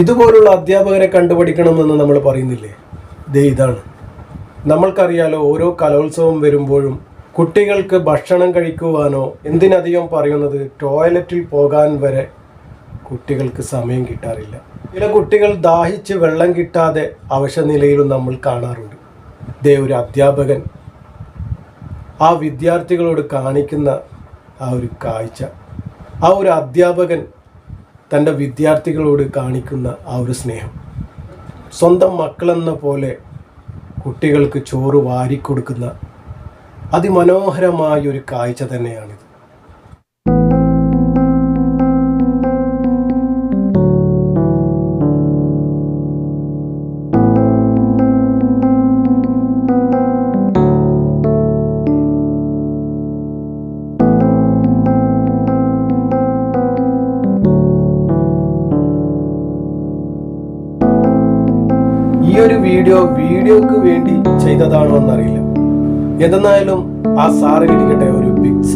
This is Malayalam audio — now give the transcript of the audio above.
ഇതുപോലുള്ള അധ്യാപകരെ കണ്ടുപഠിക്കണമെന്ന് നമ്മൾ പറയുന്നില്ലേ? ദേ ഇതാണ്. നമ്മൾക്കറിയാലോ ഓരോ കലോത്സവം വരുമ്പോഴും കുട്ടികൾക്ക് ഭക്ഷണം കഴിക്കുവാനോ എന്തിനധികം പറയുന്നത് ടോയ്ലറ്റിൽ പോകാൻ വരെ കുട്ടികൾക്ക് സമയം കിട്ടാറില്ല. ചില കുട്ടികൾ ദാഹിച്ച് വെള്ളം കിട്ടാതെ അവശനിലയിലും നമ്മൾ കാണാറുണ്ട്. ദേ ഒരു അധ്യാപകൻ ആ വിദ്യാർത്ഥികളോട് കാണിക്കുന്ന ആ ഒരു കാഴ്ച. ആ ഒരു അധ്യാപകൻ തന്റെ വിദ്യാർത്ഥികളോട് കാണിക്കുന്ന ആ ഒരു സ്നേഹം. സ്വന്തം മക്കളെന്ന പോലെ കുട്ടികൾക്ക് ചോറ് വാരിക്കൊടുക്കുന്ന അതിമനോഹരമായ ഒരു കാഴ്ച തന്നെയാണിത്. ഈ ഒരു വീഡിയോ വീഡിയോക്ക് വേണ്ടി ചെയ്തതാണോ എന്നറിയില്ല. എന്തെന്നായാലും ആ സാറിനിരിക്കട്ടെ ഒരു ബിഗ്